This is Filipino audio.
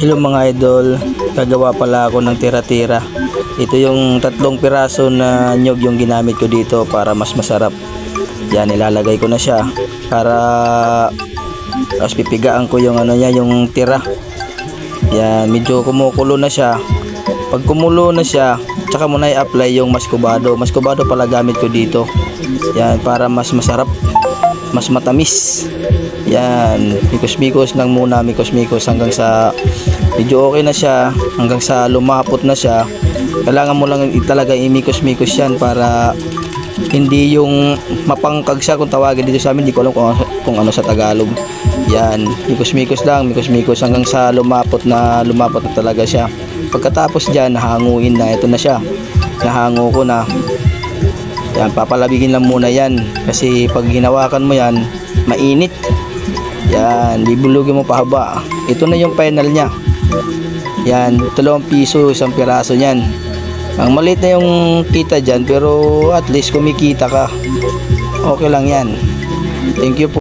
Hello mga idol, gagawa pala ako ng tira-tira. Ito yung tatlong piraso na nyog yung ginamit ko dito para mas masarap. Yan, ilalagay ko na siya para tapos pipigaan ko yung ano niya, yung tira. Yan, medyo kumukulo na siya. Pag kumulo na siya, tsaka mo na i-apply yung maskubado. Maskubado pala gamit ko dito. Yan, para mas masarap, mas matamis. Yan, mikos-mikos lang muna, mikos-mikos hanggang sa medyo okay na siya, hanggang sa lumapot na siya. Kailangan mo lang talaga imikos-mikos yan para hindi yung mapangkag siya kung tawagin dito sa amin, hindi ko alam kung, kung ano sa Tagalog. Yan, mikos-mikos lang, mikos-mikos hanggang sa lumapot na lumapot na talaga siya. Pagkatapos diyan, nahanguin na, ito na siya. Nahango ko na. Yan, papalabigin lang muna yan kasi pag hinawakan mo yan, mainit. Yan, bibulugin mo pahaba. Ito na yung final niya. Yan, dalawang piso, isang piraso niyan. Ang maliit na yung kita dyan, pero at least kumikita ka. Okay lang yan. Thank you po.